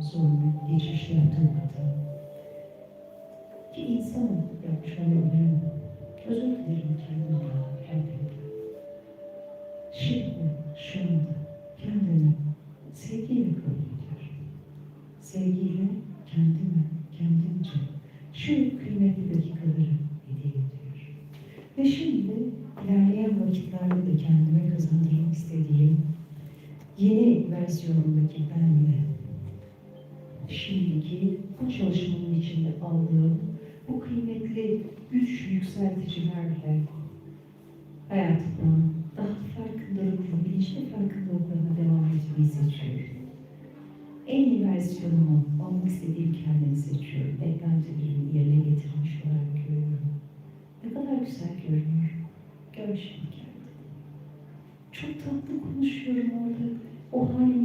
sorunu, geçmişte yaptığım hata. Ki insanım yapmış olabilirim. Özür dilerim kendimden, kendimden. Şimdi, şu anda kendimi sevgiyle kabul. Sevgiyle kendime, kendimce şu kıymetli dakikaları hediye ediyorum. Ve şimdi ilerleyen vakitlerde de kendime kazandırmak istediğim yeni versiyonumdaki benle şimdiki bu çalışmanın içinde aldığım bu kıymetli güç yükselticilerle hayatımdan daha farkındalıkla, bilinçli farkındalıklarına devam etmeyi seçiyorum. En iyi versiyonumu, olmak istediğim kendimi seçiyorum. Beklentilerimi yerine getirmiş olarak görüyorum. Ne kadar güzel görünüyor. Gör şimdi kendini. Çok tatlı konuşuyorum orada. O ifade